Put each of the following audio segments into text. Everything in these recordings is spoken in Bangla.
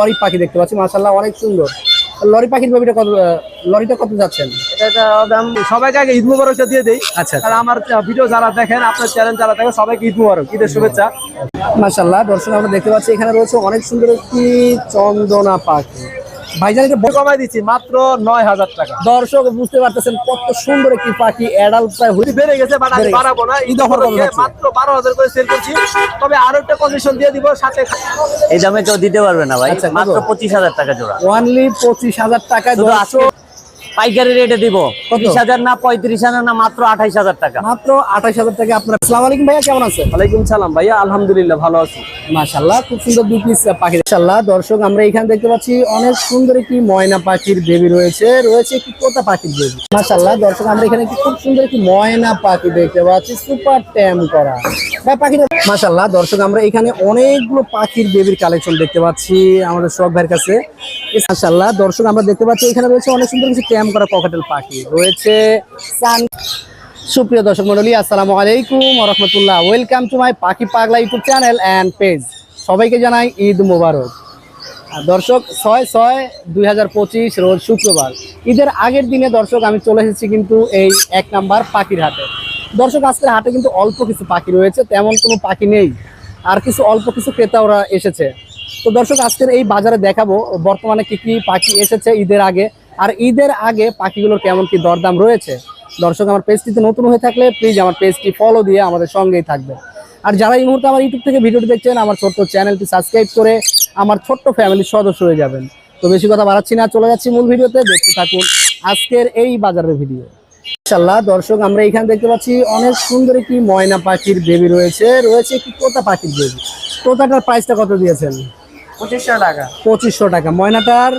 লরি পাখি দেখতে পাচ্ছি মাসাল্লাহ অনেক সুন্দর। লরি পাখির বেবিটা কত লরিটা কত যাচ্ছেন? এটা দাম সবাইকে আগে ঈদ মুবারক দিয়ে দেই। আচ্ছা। আর আমার ভিডিও যারা দেখেন আপনার চ্যানেল যারা দেখেন সবাইকে ঈদ মুবারক ঈদের শুভেচ্ছা। মাসাল্লাহ দর্শক আমরা দেখতে পাচ্ছি এখানে রয়েছে অনেক সুন্দর একটি চন্দনা পাখি। ভাইজান এটা কমাই দিচ্ছি মাত্র নয় হাজার টাকা। দর্শক বুঝতে পারতেছেন কত সুন্দর একটি পাখি অ্যাডাল্ট প্রায় হুড়ি বেড়ে গেছে বাট আমি বেড়ে বাড়াবো না। ঈদ? মাত্র বারো হাজার করে সেল করছি। তবে আরও একটা কন্ডিশন দিয়ে দিব সাথে এই দামে কেউ দিতে পারবে না ভাই। আচ্ছা, মাত্র পঁচিশ হাজার টাকা জোড়া। ওয়ানলি পঁচিশ হাজার টাকায় জোড়া পাইকারি রেটে দিব? তিরিশ হাজার না পঁয়ত্রিশ হাজার না মাত্র আঠাইশ হাজার টাকা। মাত্র আঠাইশ হাজার টাকা আপনার। আসসালামু আলাইকুম ভাইয়া কেমন আছেন? ওয়ালাইকুম সালাম ভাইয়া আলহামদুলিল্লাহ ভালো আছি। মাশাল্লাহ খুব সুন্দর দুই পিস পাখি। মাশাল্লাহ দর্শক আমরা এখানে দেখতে পাচ্ছি অনেক সুন্দর একটি ময়না পাখির বেবি রয়েছে রয়েছে একটি তোতা পাখির বেবি মাশাল্লাহ দর্শক আমরা এখানে খুব সুন্দর একটি ময়না পাখি দেখতে পাচ্ছি সুপার ট্যাম করা। পাখিটা মাশাল্লাহ দর্শক, আমরা এখানে অনেকগুলো পাখির বেবির কালেকশন দেখতে পাচ্ছি আমাদের শখ ভাইয়ের কাছে। মাশাল্লাহ দর্শক, আমরা দেখতে পাচ্ছি এখানে রয়েছে অনেক সুন্দর কিছু ট্যাম করা ককাটেল পাখি। রয়েছে সুপ্রিয় দর্শক মন্ডলী আসসালামু আলাইকুম রহমতুল্লাহ। ওয়েলকাম টু মাই পাখি পাগলা ইউটিউব চ্যানেল অ্যান্ড পেজ সবাইকে জানাই ঈদ মুবারক। দর্শক, ছয় ছয় দুই হাজার পঁচিশ রোজ শুক্রবার। ঈদের আগের দিনে দর্শক, আমি চলে এসেছি কিন্তু এই এক নাম্বার পাখির হাটে। দর্শক, আজকের হাটে কিন্তু অল্প কিছু পাখি রয়েছে, তেমন কোনো পাখি নেই। আর কিছু অল্প কিছু ক্রেতাওরা এসেছে। তো দর্শক, আজকের এই বাজারে দেখাবো বর্তমানে কি কি পাখি এসেছে ঈদের আগে। আর ঈদের আগে পাখিগুলোর কেমন কি দরদাম রয়েছে? দর্শক, আমার পেজটিতে নতুন হয়ে থাকলে প্লিজ আমার পেজটি ফলো দিয়ে আমাদের সঙ্গেই থাকবে আর যারা এই মুহূর্তে আমার ইউটিউব থেকে ভিডিওটি দেখছেন, আমার ছোট্ট চ্যানেলটি সাবস্ক্রাইব করে আমার ছোট্ট ফ্যামিলির সদস্য হয়ে যাবেন। তো বেশি কথা বাড়াচ্ছি না, চলে যাচ্ছি মূল ভিডিওতে। দেখতে থাকুন আজকের এই বাজারের ভিডিও ইনশাল্লাহ দর্শক আমরা এখানে দেখতে পাচ্ছি অনেক সুন্দর একটি ময়না পাখির বেবি রয়েছে। রয়েছে একটি তোতা পাখির বেবি তোতাটার প্রাইসটা কত দিয়েছেন? পঁচিশশো টাকা। পঁচিশশো টাকা। ময়নাটার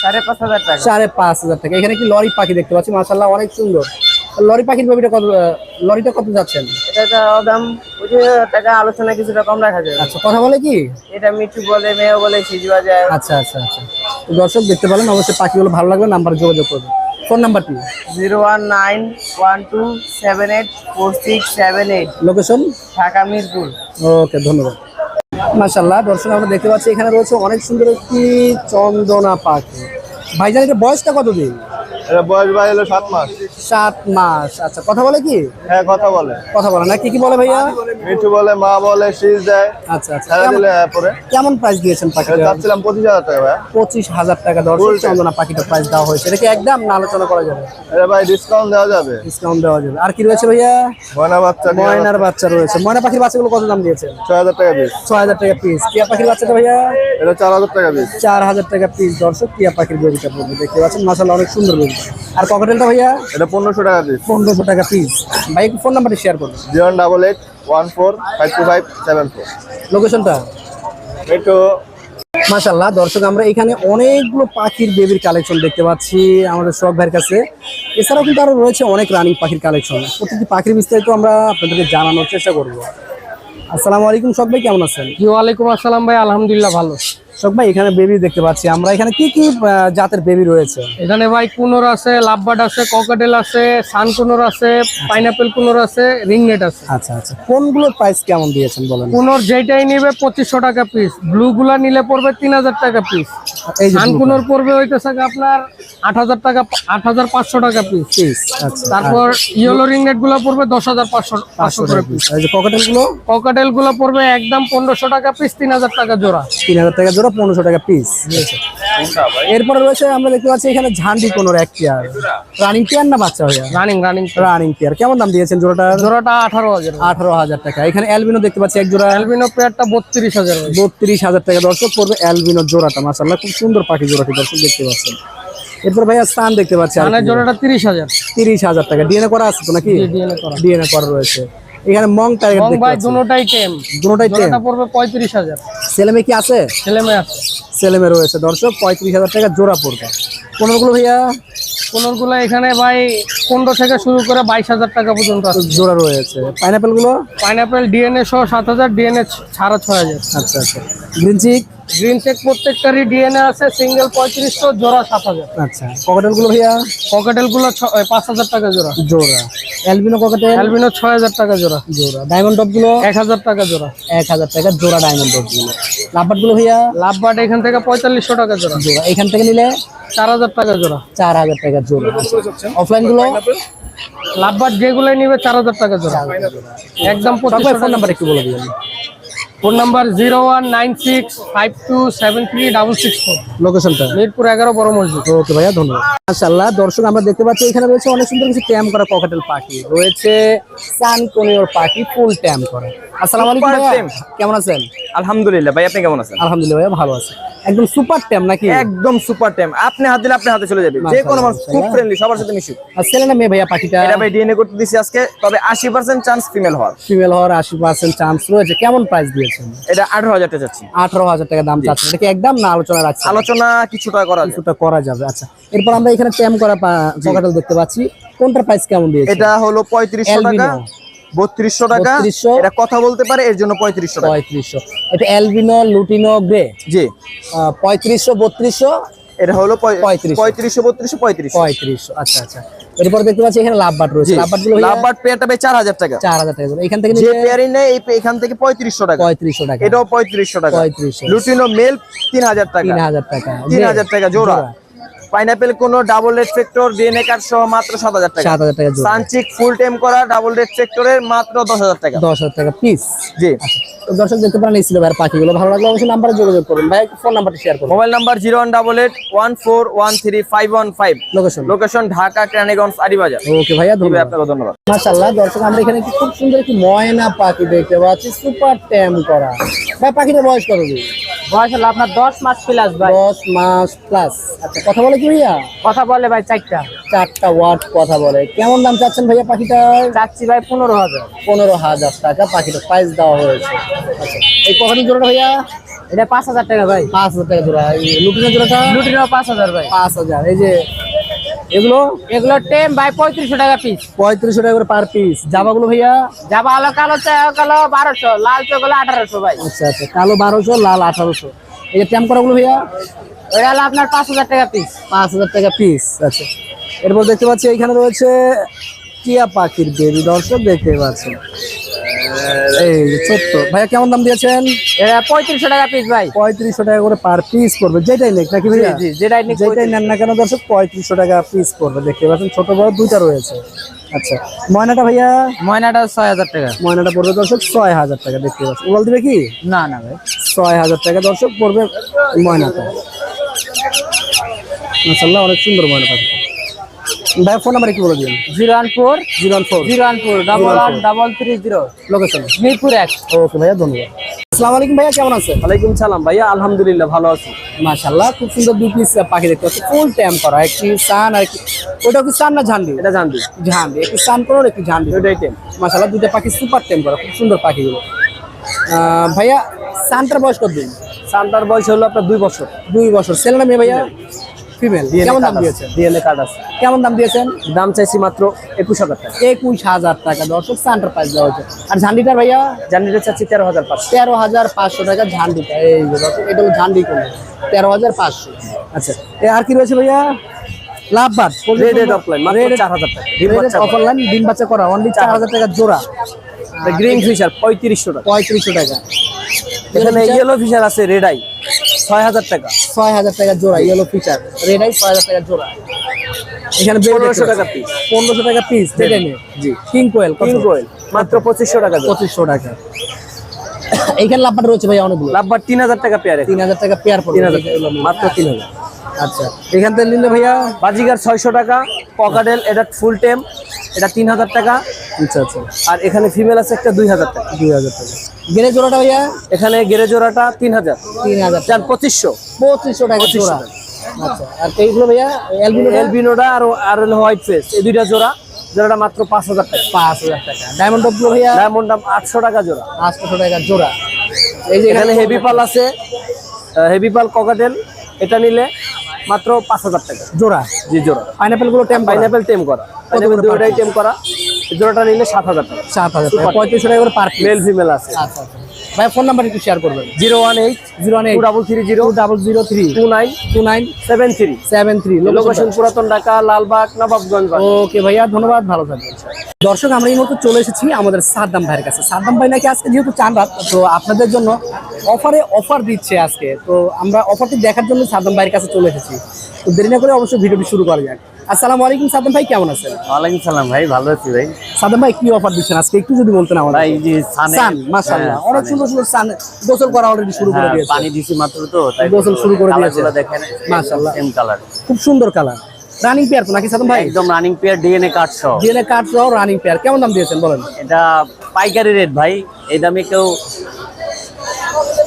সাড়ে পাঁচ হাজার টাকা। সাড়ে পাঁচ হাজার টাকা। এখানে কি লরি পাখি দেখতে পাচ্ছি মাসাল্লাহ অনেক সুন্দর। লরি পাখির বেবিটা কত লরিটা কত যাচ্ছেন? এটা দাম পঁচিশ টাকা আলোচনা কিছুটা কম রাখা যায়। আচ্ছা কথা বলে কি? এটা মিঠু বলে মেয়ে বলে যায়। আচ্ছা আচ্ছা আচ্ছা। দর্শক দেখতে পেলেন অবশ্যই পাখিগুলো ভালো লাগবে নাম্বার যোগাযোগ করবেন। ফোন নাম্বারটি zero one nine one two seven eight four six seven eight. Location Dhaka Mirpur. Okay ধন্যবাদ। মাসাল্লাহ দর্শক আমরা দেখতে পাচ্ছি এখানে রয়েছে অনেক সুন্দর একটি চন্দনা পাখি। ভাইজান এটা বয়সটা কতদিন? এটা বয়স ভাই হলো সাত মাস। সাত মাস। আচ্ছা কথা বলে কি? হ্যাঁ কথা বলে। কথা বলে না। কি কি বলে ভাইয়া? মিঠু বলে মা বলে শীষ দেয়। আচ্ছা আচ্ছা। কেমন- দিলে পরে কেমন প্রাইস দিয়েছেন এটা পাখিটা চাচ্ছিলাম পঁচিশ হাজার টাকা ভাই পঁচিশ হাজার টাকা দর্শক চন্দনা পাখিটা প্রাইস দেওয়া হয়েছে। এটা কি একদম না আলোচনা করা যাবে? এটা ভাই ডিসকাউন্ট দেওয়া যাবে। ডিসকাউন্ট দেওয়া যাবে। আর কি রয়েছে ভাইয়া? ময়না বাচ্চা ময়নার বাচ্চা রয়েছে। ময়না পাখির বাচ্চাগুলো কত দাম দিয়েছেন? ছয় হাজার টাকা পিস ছয় হাজার টাকা পিস টিয়া পাখির বাচ্চাটা ভাইয়া? এটা চার হাজার টাকা পিস চার হাজার টাকা পিস দর্শক টিয়া পাখির বেবিটা পড়বে। দেখতে পাচ্ছেন মাসাল্লাহ অনেক সুন্দর বেবি আর ককটেলটা ভাইয়া? এটা পনেরোশো টাকা পিস পনেরোশো টাকা পিস ভাই ফোন নাম্বারটি শেয়ার করুন। Zero double eight one four five two five seven four. লোকেশনটা মিঠু মাশাল্লাহ দর্শক আমরা এখানে অনেকগুলো পাখির বেবির কালেকশন দেখতে পাচ্ছি আমাদের শখ ভাইয়ের কাছে। এছাড়াও কিন্তু আরও রয়েছে অনেক রানিং পাখির কালেকশন প্রতিটি পাখির বিস্তারিত আমরা আপনাদেরকে জানানোর চেষ্টা করব। আসসালামু আলাইকুম শখ ভাই কেমন আছেন? ওয়ালাইকুম আসসালাম ভাই আলহামদুলিল্লাহ ভালো। শখ ভাই এখানে বেবি দেখতে পাচ্ছি। আমরা এখানে কি কি জাতের বেবি রয়েছে? এখানে ভাই কুনোর আছে আছে ককাটেল আছে সান কুনোর আছে পাইনাপেল কুনোর আছে রিংনেট আছে। আচ্ছা আচ্ছা। কোনগুলোর প্রাইস কেমন দিয়েছেন বলেন? কুনোর যেটাই নিবে পঁচিশশো টাকা পিস ব্লু গুলা নিলে পড়বে তিন হাজার টাকা পিস এই সান কুনোর পড়বে হইতেছে আপনার আট হাজার টাকা আট হাজার পাঁচশো টাকা পিস পিস আচ্ছা। তারপর ইয়েলো রিংনেটগুলা পড়বে দশ হাজার পাঁচশো পাঁচশো করে পিস এই যে পকেটেলগুলো ককাটেলগুলা পড়বে একদম পনেরোশো টাকা পিস তিন হাজার টাকা জোড়া। তিন হাজার টাকা জোড়া? পনেরোশো টাকা পিস এরপরে রয়েছে আমরা দেখতে পাচ্ছি এখানে ঝান্ডি কোনোর এক পেয়ার রানিং পেয়ার না বাচ্চা হইয়া রানিং রানিং রানিং পেয়ার কেমন দাম দিয়েছেন জোড়াটা জোড়াটা আঠারো হাজার। আঠারো হাজার টাকা। এখানে অ্যালবিনো দেখতে পাচ্ছি এক জোড়া। অ্যালবিনো পেয়ারটা বত্রিশ হাজার বত্রিশ হাজার টাকা দর্শক পড়বে অ্যালবিনো জোড়াটা। মাসাল্লাহ খুব সুন্দর পাখি জোড়াটি দর্শক দেখতে পাচ্ছেন। এরপর ভাইয়া স্থান দেখতে পাচ্ছি জোড়াটা তিরিশ হাজার। তিরিশ হাজার টাকা। ডিএনএ করা আছে তো নাকি? ডিএনএ করা। ডিএনএ করা রয়েছে। এখানে মং এবং দেখতে ভাই দুটোটাই টেম। দুটোটাই টেম? এটা পড়বে পঁয়ত্রিশ হাজার। ছেলে মেয়ে কি আছে? ছেলে মেয়ে আছে। ছেলেমে রয়েছে। দর্শক পঁয়ত্রিশ হাজার টাকা জোড়া পড়বে। কোনগুলো ভাইয়া? কোনগুলো এখানে ভাই পনেরো থেকে শুরু করে বাইশ হাজার টাকা পর্যন্ত জোড়া রয়েছে। পাইনাপেলগুলো পাইনাপেল ডিএনএ সহ সাত হাজার ডিএনএ ছাড়া ছয় হাজার। আচ্ছা আচ্ছা। Green cheek? গ্রিন চেক প্রত্যেকটারই ডিএনএ আছে সিঙ্গেল পঁয়ত্রিশশো জোড়া সাত হাজার। আচ্ছা। ককাটেলগুলো ভাইয়া পকেটেলগুলো পাঁচ হাজার টাকা জোড়া। জোড়া। অ্যালবিনো ককাটেল অ্যালবিনো ছয় হাজার টাকা জোড়া। জোড়া। ডায়মন্ড টপগুলো এক হাজার টাকা জোড়া। এক হাজার টাকা জোড়া ডায়মন্ড টপগুলো লাভবাটগুলো ভাইয়া? লাভবাট এখান থেকে পঁয়তাল্লিশশো টাকা জোড়া। জোড়া। এখান থেকে নিলে? চার হাজার টাকা জোড়া। চার হাজার টাকা জোড়া। অফলাইনগুলো? লাভবার যেগুলো নিবে চার হাজার টাকা জোড়া। একদম ফোন নাম্বার একটু বলে দিবেন। Phone number zero one nine six five two seven three double six four. লোকেশনটা? মিরপুর এগারো বড় মসজিদ। ওকে ভাইয়া ধন্যবাদ। মাশাআল্লাহ দর্শক আমরা দেখতে পাচ্ছি এখানে রয়েছে অনেক সুন্দর কিছু ট্যাম করা ককাটেল পাখি রয়েছে সানকোনিওর পাখি ফুল ট্যাম করা। আসসালামু আলাইকুম ভাইয়া। কেমন আছেন? আলহামদুলিল্লাহ ভাই আপনি কেমন আছেন? আলহামদুলিল্লাহ ভাইয়া ভালো আছে। একদম সুপার ট্যাম নাকি? একদম সুপার ট্যাম আপনি হাত দিলে আপনি হাতে চলে যাবে। যে কোনো মানুষ খুব ফ্রেন্ডলি সবার সাথে মিশুক। আর ছেলে না মেয়ে ভাইয়া পাখিটা? এটা ভাই ডিএনএ করতে দিছি আজকে তবে আশি পার্সেন্ট চান্স ফিমেল হওয়ার। ফিমেল হওয়ার আশি পার্সেন্ট চান্স রয়েছে। কেমন প্রাইস এটা আঠারো হাজার টাকা চাচ্ছি। আঠারো হাজার টাকা দাম চাচ্ছেন। এটা কি একদম না আলোচনা রাখছেন? আলোচনা কিছুটা করা কিছুটা করা যাবে আচ্ছা। এরপর আমরা এখানে ট্যাম করা ককাটেল দেখতে পাচ্ছি। কোনটার প্রাইস কেমন দিয়েছে? এটা হলো পঁয়ত্রিশশো টাকা বত্রিশশো টাকা। এটা কথা বলতে পারে এর জন্য পঁয়ত্রিশশো টাকা। পঁয়ত্রিশশো। এটা অ্যালবিনো লুটিনো গ্রে জি। পঁয়ত্রিশশো বত্রিশশো? এটা হলো পঁয়- 3500 পঁয়ত্রিশশো বত্রিশশো পঁয়ত্রিশশো। পঁয়ত্রিশশো আচ্ছা আচ্ছা। এরপর দেখতে পাচ্ছি এখানে লাভবাট রয়েছে। লাভ বাটগুলো লাভবার্ড পেয়ারটা ভাই চার হাজার টাকা। চার হাজার টাকা এখান থেকে যে পেয়ারই নেই এই এখান থেকে পঁয়ত্রিশশো টাকা। পঁয়ত্রিশশো টাকা। এটাও পঁয়ত্রিশশো টাকা। পঁয়ত্রিশশো। লুটিনো মেল তিন হাজার টাকা। তিন হাজার টাকা। তিন হাজার টাকা জোড়া। Pineapple conure double red factor DNA card সহ মাত্র সাত হাজার টাকা। সাত হাজার টাকা সানচিক ফুল টাইম করা ডাবল রেড ফ্যাক্টরের মাত্র দশ হাজার টাকা। দশ হাজার টাকা পিস জি। তো দর্শক দেখতে পারেন এই ছিল ভাইয়ের পাখিগুলো। ভালো লাগলে অবশ্যই নাম্বারে যোগাযোগ করুন ভাই ফোন নাম্বারটা শেয়ার করুন। Mobile number zero one double eight one four one three five one five location location Dhaka Keraniganj Aribazar okay ভাইয়া ধন্যবাদ। আপনাকে ধন্যবাদ। মাশাআল্লাহ দর্শক আমরা এখানে খুব সুন্দর একটি ময়না পাখি দেখতে পাচ্ছি। সুপার ট্যাম করা। ভাই পাখিটার বয়স কত বয়স হলো আপনার দশ মাস প্লাস ভাই। দশ মাস প্লাস আচ্ছা কথা বলে কি ভাইয়া? কথা বলে ভাই চারটা। চারটা ওয়ার্ড কথা বলে। কেমন দাম চাচ্ছেন ভাইয়া পাখিটার? চাচ্ছি ভাই পনেরো হাজার। পনেরো হাজার টাকা পাখিটা প্রাইস দেওয়া হয়েছে। আচ্ছা এই কখনই জোড়াটা ভাইয়া? এটা পাঁচ হাজার টাকা ভাই। পাঁচ হাজার টাকা জোড়া। এই লুটিনের জোড়াটা? লুটিনো পাঁচ হাজার ভাই। পাঁচ হাজার। এই যে এগুলো? এগুলো টেম ভাই পঁয়ত্রিশশো টাকা পিস পঁয়ত্রিশশো টাকা করে পার পিস জামাগুলো ভাইয়া? যাবা আলো কালো কালো বারোশো লাল চা কালো আঠারোশো ভাই। আচ্ছা আচ্ছা কালো বারোশো লাল আঠারোশো। এই যে ট্যাম করাগুলো ভাইয়া? ওই হলো আপনার পাঁচ হাজার টাকা পিস পাঁচ হাজার টাকা পিস আচ্ছা। এরপর দেখতে পাচ্ছি এখানে রয়েছে টিয়া পাখির বেবি দর্শক দেখতে পাচ্ছেন। এই ছোট্ট। ভাইয়া কেমন দাম দিয়েছেন? এটা পঁয়ত্রিশশো টাকা পিস ভাই। পঁয়ত্রিশশো টাকা করে পার পিস যেটাই নেক নাকি ভাইয়া? যেটাই নিক যেটাই নেন না কেন দর্শক পঁয়ত্রিশশো টাকা পিস দেখতে পাচ্ছেন ছোট বড় দুইটা রয়েছে। আচ্ছা ময়নাটা ভাইয়া? ময়নাটা ছয় হাজার টাকা। ময়নাটা পড়বে দর্শক ছয় হাজার টাকা দেখতে পাচ্ছেন। বল দিবে কি? না না ভাই। ছয় হাজার টাকা দর্শক পড়বে ময়নাটা। মাসাল্লাহ অনেক সুন্দর ময়না পাখি ভাই ফোন নাম্বার একটু বলে দিন zero one four zero one four zero one four double one double three zero location Mirpur এক। ওকে ভাইয়া ধন্যবাদ। আসসালামু আলাইকুম ভাইয়া কেমন আছেন? ওয়ালাইকুম সালাম ভাইয়া আলহামদুলিল্লাহ ভালো আছি। মাশাল্লাহ খুব সুন্দর দুই পিস পাখি দেখতে পাচ্ছি। ফুল ট্যাম করা একটি সান আর একটি ওটা কি সান না ঝান্ডি? এটা জানবি ঝান্ডি একটি সান করো একটি ঝান্ডি। ওইটাই টেম মাশাল্লাহ দুইটা পাখি সুপার ট্যাম করা খুব সুন্দর পাখিগুলো। ভাইয়া সানটার বয়স কত দিন সান্তার বয়স হলো আপনার দুই বছর। দুই বছর। ছেলে না মেয়ে ভাইয়া? ফিমেল কেমন দাম দিয়েছেন? ডিএনএ কার্ড আছে। কেমন দাম দিয়েছেন? দাম চাইছি মাত্র একুশ হাজার টাকা। একুশ হাজার টাকা। দর্শক সানটার প্রাইস দেওয়া হয়েছে। আর ঝান্ডিটার ভাইয়া? চাচ্ছি তেরো হাজার পাঁচশো। তেরো হাজার পাঁচশো টাকা ঝান্ডিটা। এই এটা হলো ঝান্ডি কোনো তেরো হাজার পাঁচশো। আচ্ছা। আর কি রয়েছে ভাইয়া? লাভবাদ রেড রেড অফলাইন মাত্র চার হাজার টাকা। ডিম বাচ্চা অফলাইন ডিম বাচ্চা করা। অনলি চার হাজার টাকা জোড়া। গ্রিন ফিশার পঁয়ত্রিশশো টাকা। পঁয়ত্রিশশো টাকা। এখানে ইয়েলো ফিশার আছে রেড আই ছয় হাজার টাকা। ছয় হাজার টাকা জোড়া ইয়েলো ফিচার রেড আই ছয় হাজার টাকা জোড়া। এখানে পনেরোশো টাকা পিস পনেরোশো টাকা পিস দেখে নিন জি। কিং কোয়েল কিং কোয়েল মাত্র পঁচিশশো টাকা। পঁচিশশো টাকা। এইখানে লাভবাট রয়েছে ভাই অনেকগুলো। লাভবার তিন হাজার টাকা পেয়ারে তিন হাজার টাকা পেয়ার তিন হাজার মাত্র তিন হাজার। আচ্ছা। এখান থেকে নিলে ভাইয়া বাজিগার ছয়শো টাকা পকাডেল এটা ফুল টেম এটা তিন হাজার টাকা। আচ্ছা আচ্ছা। আর এখানে ফিমেল আছে একটা দুই হাজার টাকা। দুই হাজার টাকা। গেরে জোড়াটা ভাইয়া? এখানে গেরে জোড়াটা তিন হাজার। তিন হাজার চার পঁচিশশো। পঁচিশশো টাকা জোড়া। আচ্ছা আর এইগুলো ভাইয়া এলবিনো এলবিনোটা আর আর হোয়াইট ফেস এই দুইটা জোড়া জোড়াটা মাত্র পাঁচ হাজার টাকা। পাঁচ হাজার টাকা। ডায়মন্ড টপগুলো ভাইয়া? ডায়মন্ড দাম আটশো টাকা জোড়া। আটশো টাকা জোড়া। এই যে এখানে হেভি পাল আছে। হেভি পাল ককাটেল এটা নিলে মাত্র পাঁচ হাজার টাকা। জোড়া? জি জোড়া। পাইনাপেলগুলো টেম পাইনাপেল টেম করা। পাইনাপেল করে দুটোটাই টেম করা। জোড়াটা নিলে সাত হাজার টাকা। সাত হাজার টাকা। পঁয়ত্রিশশো টাকা করে পার মেল ফিমেল আছে। আচ্ছা আচ্ছা। ভাই ফোন নাম্বার একটু শেয়ার করবেন। Zero one eight zero one eight. Double three zero double zero three. Two nine two nine. Seven three. Seven three. Location পুরাতন ঢাকা লালবাগ নবাবগঞ্জ। ওকে ভাইয়া ধন্যবাদ। ভালো থাকবেন। দর্শক আমরা এই মতো চলে এসেছি আমাদের সাদ্দাম ভাইয়ের কাছে। সাদ্দাম ভাই নাকি আজকে যেহেতু চান রাত তো আপনাদের জন্য অফারে অফার দিচ্ছে আজকে। তো আমরা অফারটি দেখার জন্য সাদ্দাম ভাইয়ের কাছে চলে এসেছি। তো দেরি না করে অবশ্যই ভিডিওটি শুরু করা যাক। আসসালামু আলাইকুম সাদ্দাম ভাই কেমন আছেন? ওয়ালাইকুম সালাম ভাই ভালো আছি ভাই। সাদ্দাম ভাই কি অফার দিচ্ছেন? আজকে একটু যদি বলতেন আমাদের। ভাই যে সান মাশাআল্লাহ। হ্যাঁ, অনেক সুন্দর সুন্দর সান গোসল করা অলরেডি শুরু করে হ্যাঁ, দিয়েছে। পানি দিছি মাত্র তো তাই গোসল শুরু করে দিয়েছে। দেখেন মাশাআল্লাহ। সেম কালার খুব সুন্দর কালার রানিং পেয়ার তো নাকি সাদ্দাম ভাই? একদম রানিং পেয়ার ডিএনএ কার্ড সহ। ডিএনএ কার্ড সহ রানিং পেয়ার কেমন দাম দিয়েছেন বলেন? এটা পাইকারি রেট ভাই এই দামে কেউ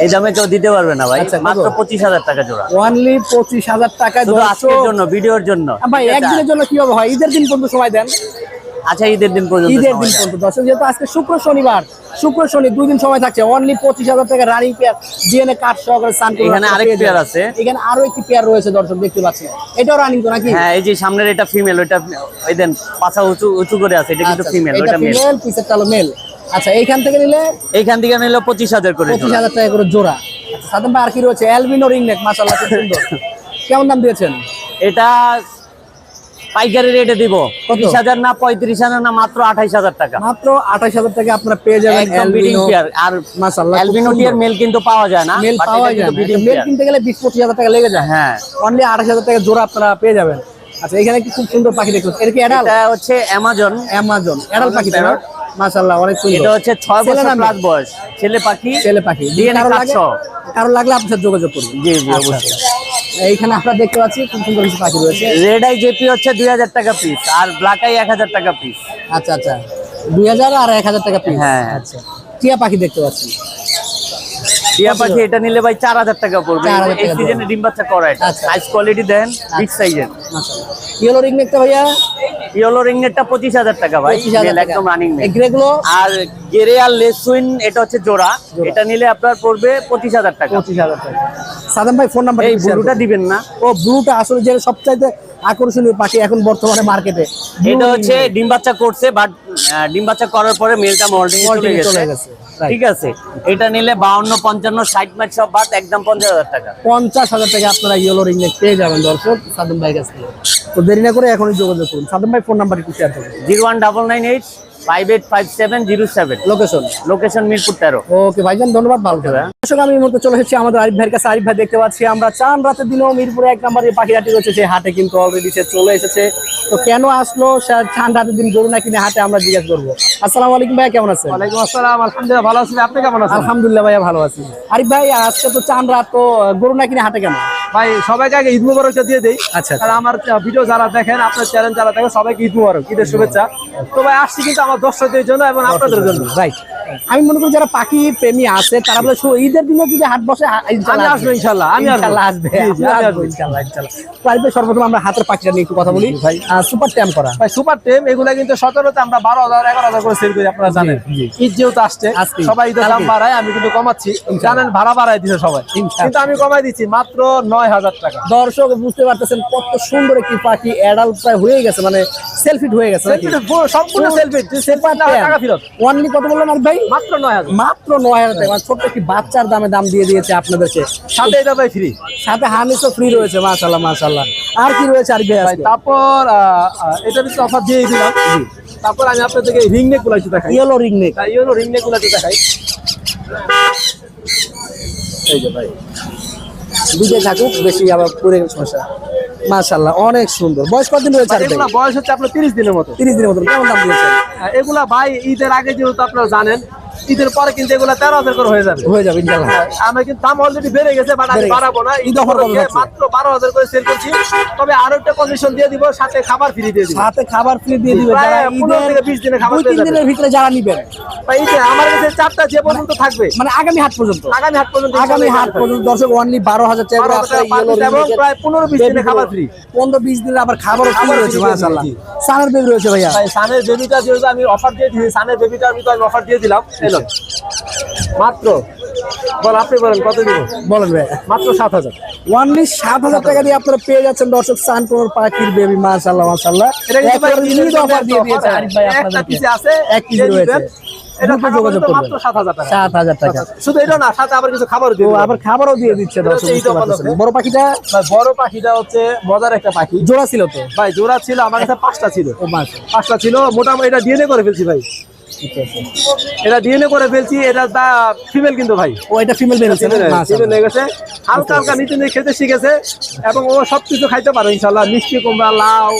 এই দামে কেউ দিতে পারবে না ভাই আচ্ছা, মাত্র পঁচিশ হাজার টাকা জোড়া। ওয়ানলি পঁচিশ হাজার শুধু আজকের জন্য ভিডিওর জন্য। ভাই একদিনের জন্য কি হবে হয় ঈদের দিন পর্যন্ত সময় দেন। আচ্ছা ঈদের দিন পর্যন্ত ঈদের দিন পর্যন্ত। দর্শক যেহেতু আজকে শুক্র শনিবার শুক্র শনি দুই দিন সময় থাকছে। অনলি পঁচিশ হাজার টাকা রানিং পেয়ার ডিএনএ কার্ড সহকারে সান এখানে আরেক পেয়ার আছে। এখানে আরও একটি পেয়ার রয়েছে দর্শক দেখতে পাচ্ছি এটাও রানিং তো নাকি? হ্যাঁ এই যে সামনের এটা ফিমেল ওইটা ওই দেন পাছা উঁচু উঁচু করে আছে। এটা কিন্তু আচ্ছা, ফিমেল ওইটা মেল পিসেরটা হলো মেল আচ্ছা এইখান থেকে নিলে এইখান থেকে নিলে পঁচিশ হাজার করে পঁচিশ হাজার টাকা করে জোড়া। সাদম ভাই আর কি রয়েছে অ্যালবিনো রিং নেক সুন্দর। কেমন দাম দিয়েছেন? এটা পাইকারি রেটে দিব? বিশ হাজার না পঁয়ত্রিশ হাজার না মাত্র আঠাইশ হাজার টাকা। মাত্র আঠাশ হাজার টাকা আপনারা পেয়ে যাবেন আর মাশাআল্লাহ খুব অ্যালবিনো টিয়ার মেল কিন্তু পাওয়া যায় না মেল পাওয়া যায় মেল কিনতে গেলে বিশ পঁচিশ হাজার টাকা লেগে যায়। হ্যাঁ। অনলি আঠাশ হাজার টাকা জোড়া আপনারা পেয়ে যাবেন। আচ্ছা এখানে কি খুব সুন্দর পাখি পাচ্ছি। এটা কি অ্যাডাল এটা হচ্ছে অ্যামাজন অ্যামাজন অ্যাডাল পাখি। মাশাআল্লাহ অনেক এটা হচ্ছে ছয় বছর প্লাস বয়স। ছেলে পাখি ছেলে পাখি। যদি DNA কারও লাগলে আপনার সাথে যোগাযোগ করুন। জি জি আচ্ছা, অবশ্যই। এইখানে আপনারা দেখতে পাচ্ছি খুব সুন্দর কিছু পাখি রয়েছে। রেড আই জেপি হচ্ছে দুই হাজার টাকা পিস আর ব্ল্যাক আই এক হাজার টাকা পিস আচ্ছা আচ্ছা। দুই হাজার আর এক হাজার টাকা পিস হ্যাঁ। আচ্ছা। টিয়া পাখি দেখতে পাচ্ছি। টিয়া পাখি এটা নিলে ভাই চার হাজার টাকা পড়বে। 4,000 এই সিজনে ডিম বাচ্চা করা এটা আচ্ছা। সাইজ কোয়ালিটি দেন বিগ সাইজের ইয়েলো রিং নেকটা ভাইয়া? ইয়েলো রিংনেটটা পঁচিশ হাজার টাকা ভাই মেল একদম রানিং মেল এগুলো আর গেরে আর লেসুইন এটা হচ্ছে জোড়া। এটা নিলে আপনার পড়বে পঁচিশ হাজার টাকা। পঁচিশ হাজার টাকা। সাদাম ভাই ফোন নাম্বার এই ব্লুটা দিবেন না। ও ব্লুটা আসলে যে সবচাইতে আকর্ষণীয় পাখি এখন বর্তমানে মার্কেটে এটা হচ্ছে ডিম বাচ্চা করছে বাট ডিম বাচ্চা করার পরে মেলটা মল্টিং চলে গেছে। ঠিক আছে? এটা নিলে বাউন্ন পঞ্চান্ন ষাট ম্যাচ সব বাদ একদম পঞ্চাশ হাজার টাকা। পঞ্চাশ হাজার টাকা আপনারা ইয়েলো রিং নেক পেয়ে যাবেন দর্শক সাদম ভাই কাছে তো দেরি না করে এখনই যোগাযোগ করুন। সাদম ভাই ফোন নাম্বার একটু শেয়ার করুন। Zero one double nine eight five eight five seven zero seven location location Mirpur তেরো। ওকে ভাইজান ধন্যবাদ ভালো থাকবেন। দর্শক আমি এই চলে এসেছি আমাদের আরিফ ভাইয়ের কাছে। আরিফ ভাই দেখতে পাচ্ছি আমরা চান রাতের দিনেও মিরপুরে এক নম্বরে পাখি রয়েছে সেই হাটে কিন্তু অলরেডি সে চলে এসেছে। তো কেন আসলো? চান রাতের দিন গরু না কিনে হাটে আমরা জিজ্ঞাসা করব। আসসালামু আলাইকুম ভাইয়া কেমন আছেন? ওয়ালাইকুম আসসালাম আলহামদুলিল্লাহ ভালো আছি আপনি কেমন আছেন? আলহামদুলিল্লাহ ভাইয়া ভালো আছি। আরিফ ভাই আজকে তো চান রাত তো গরু না কিনে হাটে কেন? ভাই সবাইকে আগে ঈদ মুবারকটা দিয়ে দেই। আচ্ছা। আর আমার ভিডিও যারা দেখেন আপনার চ্যানেল যারা দেখেন সবাইকে ঈদ মুবারক ঈদের শুভেচ্ছা। তো ভাই আসছি কিন্তু আমার দর্শকদের জন্য এবং আপনাদের জন্য রাইট আমি মনে করি যারা পাখি প্রেমী আছে তারা বলে ঈদের দিনে যদি হাট বসে হা- ইনশাল্লাহ আমি ইনশাল্লাহ, আমি আসব। ইনশাল্লাহ আমি আসব। ইনশাল্লাহ সর্বপ্রথম আমরা হাতের পাখিটা নিয়ে একটু কথা বলি। ভাই। সুপার ট্যাম করা। ভাই সুপার টেম এগুলা কিন্তু সতেরোতে আমরা বারো হাজার এগারো হাজার করে সেল করি আপনারা জানেন। ঈদ যেহেতু আসছে সবাই ঈদের দাম বাড়ায় আমি কিন্তু কমাচ্ছি। জানেন ভাড়া বাড়ায় দিছে সবাই। কিন্তু আমি কমাই দিচ্ছি মাত্র নয় হাজার টাকা। দর্শক বুঝতে পারতেছেন কত সুন্দর একটি পাখি অ্যাডাল্ট প্রায় হয়ে গেছে মানে সেলফিট হয়ে গেছে? সম্পূর্ণ কত বললেন আর ভাই? মাত্র নয় হাজার। মাত্র নয় হাজার টাকা। মানে ছোট্ট একটি বাচ্চার দামে দাম দিয়ে দিয়েছে আপনাদেরকে। সাথে এটা ভাই ফ্রি সাথে হার্নেসও ফ্রি রয়েছে মাশাল্লাহ মাশাল্লাহ আর কি রয়েছে আর ভাই তারপর এটা কিছু অফার দিয়ে দিলাম। তারপর আমি আপনাদেরকে রিং নেকগুলো একটু দেখাই। ইয়েলো রিং নেক ইউনো রিং নেকগুলো দেখাই। এই যে ভাই। দুধে থাকুক বেশি আবার পরে সমস্যা মাশাল্লাহ অনেক সুন্দর। বয়স কতদিন রয়েছে এগুলা বয়স হচ্ছে আপনার তিরিশ দিনের মতো। তিরিশ দিনের মতো কেমন দাম দিয়েছেন? এগুলা ভাই ঈদের আগে যেহেতু আপনারা জানেন ঈদের পরে কিন্তু এগুলা তেরো হাজার করে হয়ে যাবে। হয়ে যাবে ইনশাল্লাহ। আমি কিন্তু দাম অলরেডি বেড়ে গেছে বাট আমি বাড়াবো না। ঈদ থাকছে? মাত্র বারো হাজার করে সেল করছি। তবে আরও একটা কন্ডিশন দিয়ে দিব সাথে খাবার ফ্রি দিয়ে দিব। সাথে খাবার ফ্রি দিয়ে দিবে। যারা পনেরো ঈদের থেকে বিশ দিনে খাবার দুই তিন দিনের ভিতরে যারা নিবেন। এই যে আমার কাছে চারটা যে পর্যন্ত থাকবে। মানে আগামী হাট পর্যন্ত। আগামী হাট পর্যন্ত আগামী হাট পর্যন্ত। দর্শক অনলি বারো হাজার টাকা করে 12,000 আপনারা টাকা per yellow piece এবং প্রায় পনেরো বিশ দিনে খাবার ফ্রি পনেরো বিশ দিনের আবার খাবারও ফ্রি রয়েছে সানের বেবি রয়েছে ভাইয়া। সানের বেবিটা যেহেতু আমি অফার দিয়ে দিয়েছি সানের বেবিটা আমি তো আমি অফার দিয়ে দিলাম। মাত্র? বল আপনি বলেন কত দিব? বলেন ভাই। মাত্র সাত হাজার। অনলি সাত হাজার টাকা দিয়ে আপনারা পেয়ে যাচ্ছেন দর্শক সান পাখির বেবি মাশাল্লাহ মাশাল্লাহ এটা কিন্তু ভাই একেবারে ঈদ অফার দিয়ে দিয়েছে। আরিফ ভাই একটা আছে এক কেজি রয়েছে। এটা দ্রুত থাকা যোগাযোগ করবেন। সাত হাজার টাকা। সাত হাজার টাকা। শুধু এটা না সাথে আবার কিছু খাবার দিয়ে আবার খাবারও দিয়ে দিচ্ছে। বড় পাখিটা? বড় পাখিটা হচ্ছে মজার একটা পাখি। জোড়া ছিল তো? ভাই জোড়া ছিল আমার কাছে পাঁচটা ছিল। পাঁচটা ছিল মোটামুটি এটা ডিএনএ করে ফেলছি ভাই। এটা ডিএনএ করে ফেলছি এটা তা ফিমেল কিন্তু ভাই। ও এটা ফিমেল বেরোচ্ছে না? ফিমেল হয়ে গেছে। হালকা হালকা নিচে নিয়ে খেতে শিখেছে এবং ও সব কিছু খাইতে পারে ইনশাল্লাহ মিষ্টি কুমড়া লাউ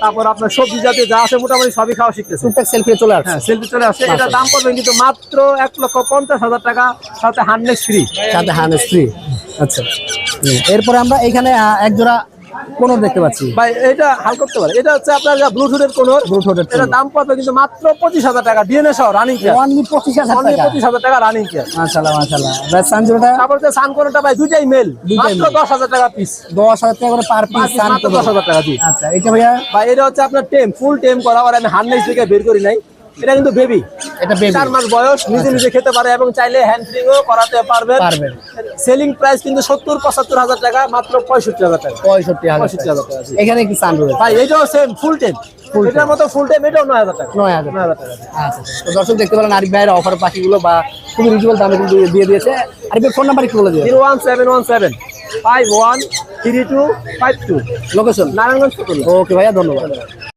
তারপর আপনার সবজি জাতীয় যা আছে মোটামুটি সবই খাওয়া শিখতেছে। সেলফি চলে আসছে। হ্যাঁ সেলফি চলে আসছে। এটা দাম পড়বে কিন্তু মাত্র এক লক্ষ পঞ্চাশ হাজার টাকা সাথে হান্ড্রেড ফ্রি সাথে হার্নেস ফ্রি আচ্ছা। এরপরে আমরা এখানে আহ, এক জোড়া কোনর দেখতে পাচ্ছি। ভাই এটা হাল করতে পারে। এটা হচ্ছে আপনার ব্লুটুথের কোন Bluetooth-এর এটা দাম কিন্তু মাত্র পঁচিশ হাজার টাকা। ডিএনএ সহ রানিং কেয়ার অনলি পঁচিশ হাজার টাকা। পঁচিশ হাজার টাকা রানিং কেয়ার মাশাআল্লাহ মাশাআল্লাহ। ব্যাস সানজোটা তারপর যে সানকোনটা ভাই দুইটাই মেল মাত্র male। দশ হাজার টাকা পিস দশ হাজার টাকা করে পার পিস সান মাত্র দশ হাজার টাকা জি। আচ্ছা এটা ভাইয়া? ভাই এটা হচ্ছে আপনার টেম ফুল টেম করা। আর আমি হান্ড্রেড থেকে বের করি নাই। এটা কিন্তু বেবি এটা বেবি চার মাস বয়স নিজে নিজে খেতে পারে এবং চাইলে হ্যান্ড ফ্রিও করাতে পারবেন। পারবেন। সেলিং প্রাইস কিন্তু সত্তর পঁচাত্তর হাজার টাকা মাত্র পঁয়ষট্টি হাজার টাকা। পঁয়ষট্টি পঁয়ষট্টি হাজার টাকা এখানে কি সান রয়েছে? ভাই এটাও সেম ফুল টেম Full এটার মতো ফুল টেম এটাও নয় হাজার টাকা। নয় হাজার নয় হাজার টাকা। জি। আচ্ছা তো দর্শক দেখতে পেলেন আরিফ ভাইয়ের অফার পাখিগুলো বা খুবই রিজনেবল দামে কিন্তু দিয়ে দিয়েছে। আরিফ ভাই ফোন নাম্বার একটু বলে দিও। Zero one seven one seven five one three two five two. Location Narayanganj okay ভাইয়া ধন্যবাদ।